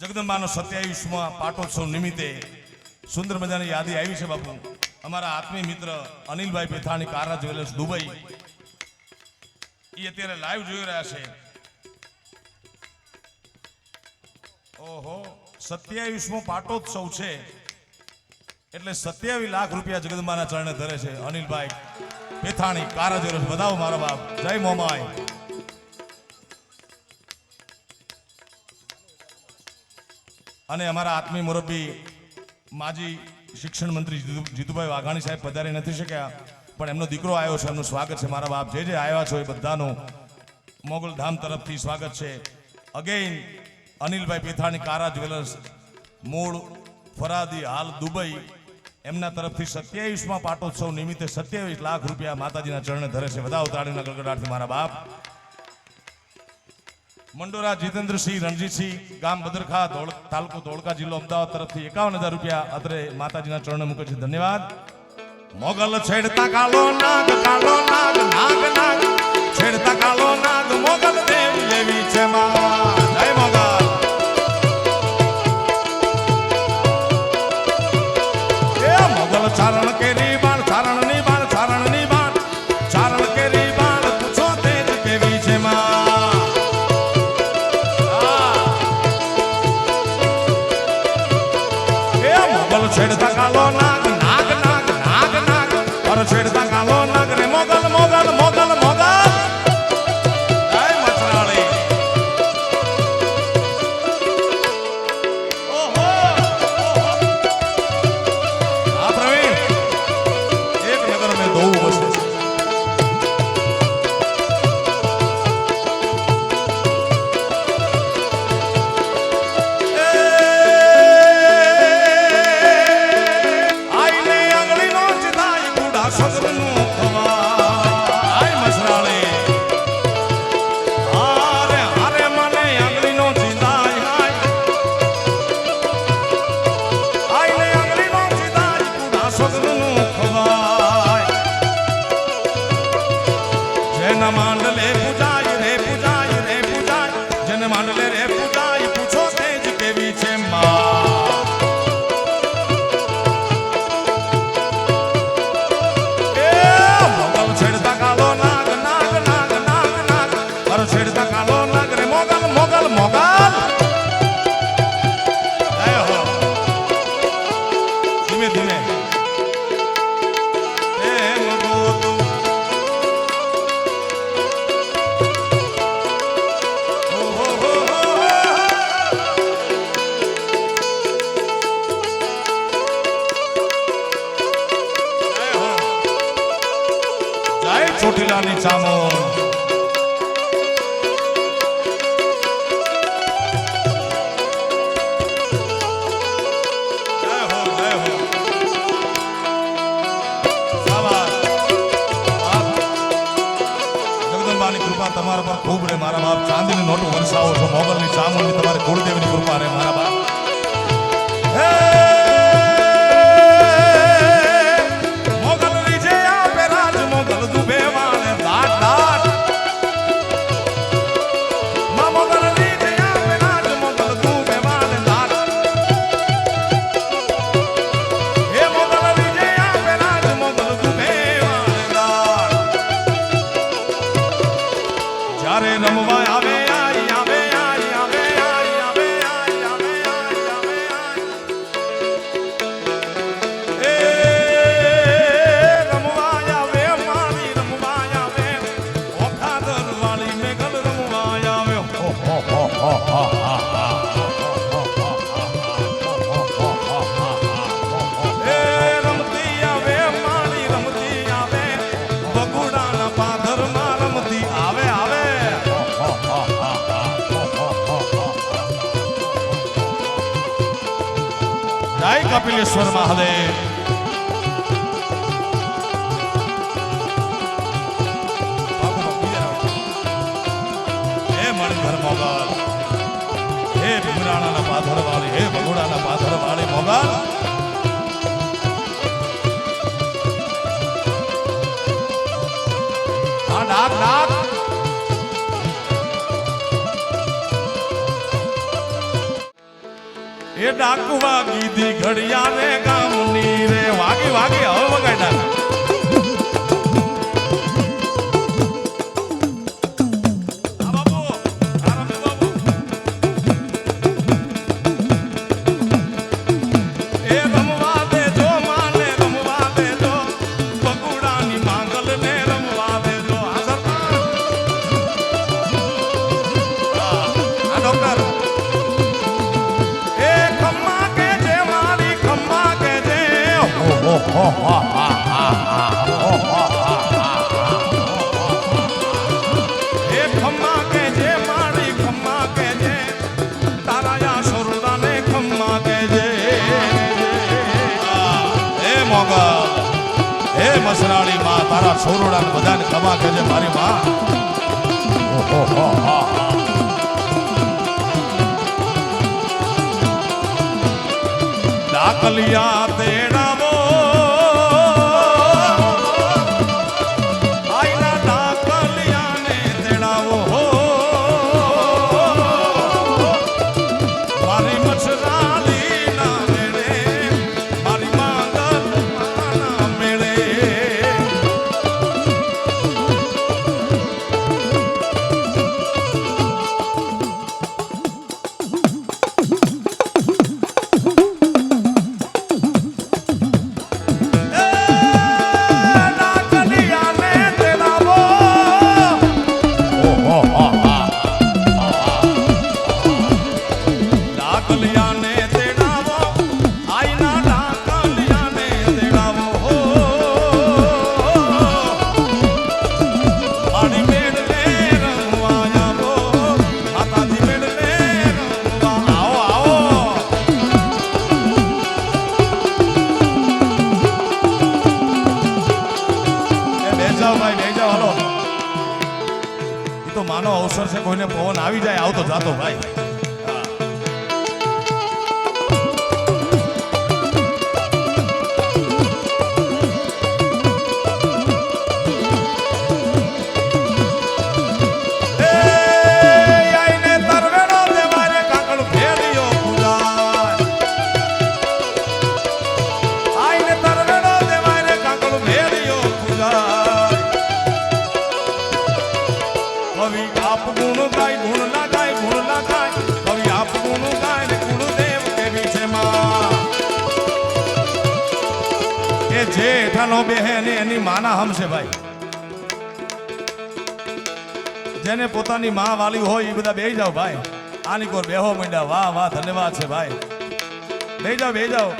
જગદંબાનો સત્યાવીસમાં પાટોત્સવ નિમિત્તે સુંદર મજાની યાદી આવી છે બાપુ. અમારા આત્મીય મિત્ર અનિલભાઈ પેથાણી કારા જ્વેલર્સ દુબઈ. એ અત્યારે લાઈવ જોઈ રહ્યા છે. ઓહો સત્યાવીસમો પાટોત્સવ છે. એટલે સત્યાવીસ લાખ રૂપિયા જગદંબાના ચરણે ધરે છે અનિલભાઈ પેથાણી કારા જ્વેલર્સ બધાઓ મારા બાપ. જય મોમાય અને અમારા આત્મીય મુરબ્બી માજી શિક્ષણ મંત્રી જીતુભાઈ વાઘાણી સાહેબ પધારી નથી શક્યા, પણ એમનો દીકરો આવ્યો છે, એમનું સ્વાગત છે, મારા બાપ જે જે આવ્યા છો એ બધાનું મોગલધામ તરફથી સ્વાગત છે. અગેઇન અનિલભાઈ પેથાણી, કારા જ્વેલર્સ, મૂળ, ફરાદી, હાલ દુબઈ, એમના તરફથી સત્યાવીસમાં પાટોત્સવ નિમિત્તે સત્યાવીસ લાખ રૂપિયા માતાજીના ચરણે ધરે છે. બધા ઉતાળીના ગડગડાટથી મારા બાપ. મંડોરા જીતેન્દ્રસિંહ, રણજીતસિંહ, ગામ બદરખા, ધોળ તાલુકો ધોળકા જિલ્લો અમદાવાદ તરફથી એકાવન હજાર રૂપિયા અત્રે માતાજીના ચરણે મૂકે છે. ધન્યવાદ. મોગલ છેડતા કાલો નાગ કાલો નાગ નાગ નાગ. છેડતા કાલો નાગ, મોગલ દેવ લેવી છે માં. જય મોગલ. મોગલ ચારણ કેરી જય ચોટીલાની રમવા આવે આઈ આવે કપિલેશ્વર મહાદેવ હે મણિધર મોગલ હે ભીમરાણાના પાથર વાળી હે બગુડાના પાથર વાળી મોગલ ડાક ડાક એ ડાકુ વાગી દી ઘડિયા રે ગામની રે. વાગી વાગી હવે વગાડ મસરાળી માં તારા સોરડાને બધાને ખમા જે મારી માં. ડાકલિયા જાય આવતો જાતો ભાઈ જેઠાનો બેહે અને એની માના હમશે ભાઈ. જેને પોતાની માં વાલી હોય એ બધા બેહી જાઓ ભાઈ. આની કોર બેહો મંડ્યા વાહ વાહ, ધન્યવાદ છે ભાઈ. બે જાઓ બે જાઓ.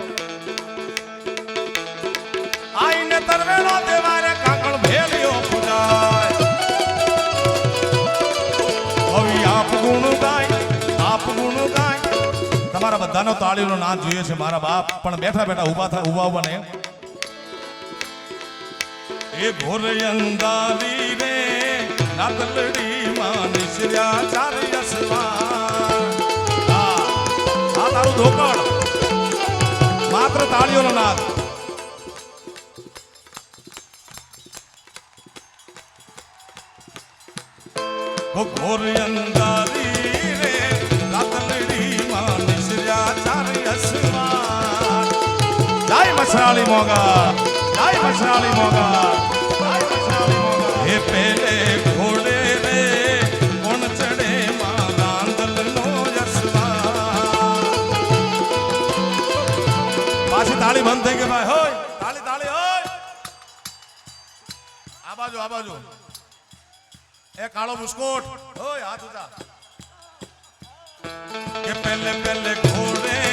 આઈને તરવેડો દેવારે કાકળ ભેલ્યો પૂજાય. હવે આપ ગુણ ગાય, આપ ગુણ ગાય. તમારા બધાનો તાળીનો નાદ જોઈએ છે મારા બાપ. પણ બેઠા બેઠા ઊભા થા, ઊભા ઊભા ને એ ઘોર અંધારી રે નાતલડી માં નિસર્યા ચાર યસવાન આ તારું ધોકડ માત્ર તાળીઓનો નાદ. ઘોર અંધારી રે રાતલડી માં નિસર્યા ચાર યસવાન જય મસરાળી મોગા, જય મસરાળી મોગા. તાળી બંધ થઈ ગઈ ભાઈ, હોય, તાળી તાળી, હોય. આ બાજુ, આ કે પહેલે પહેલે ઘોડે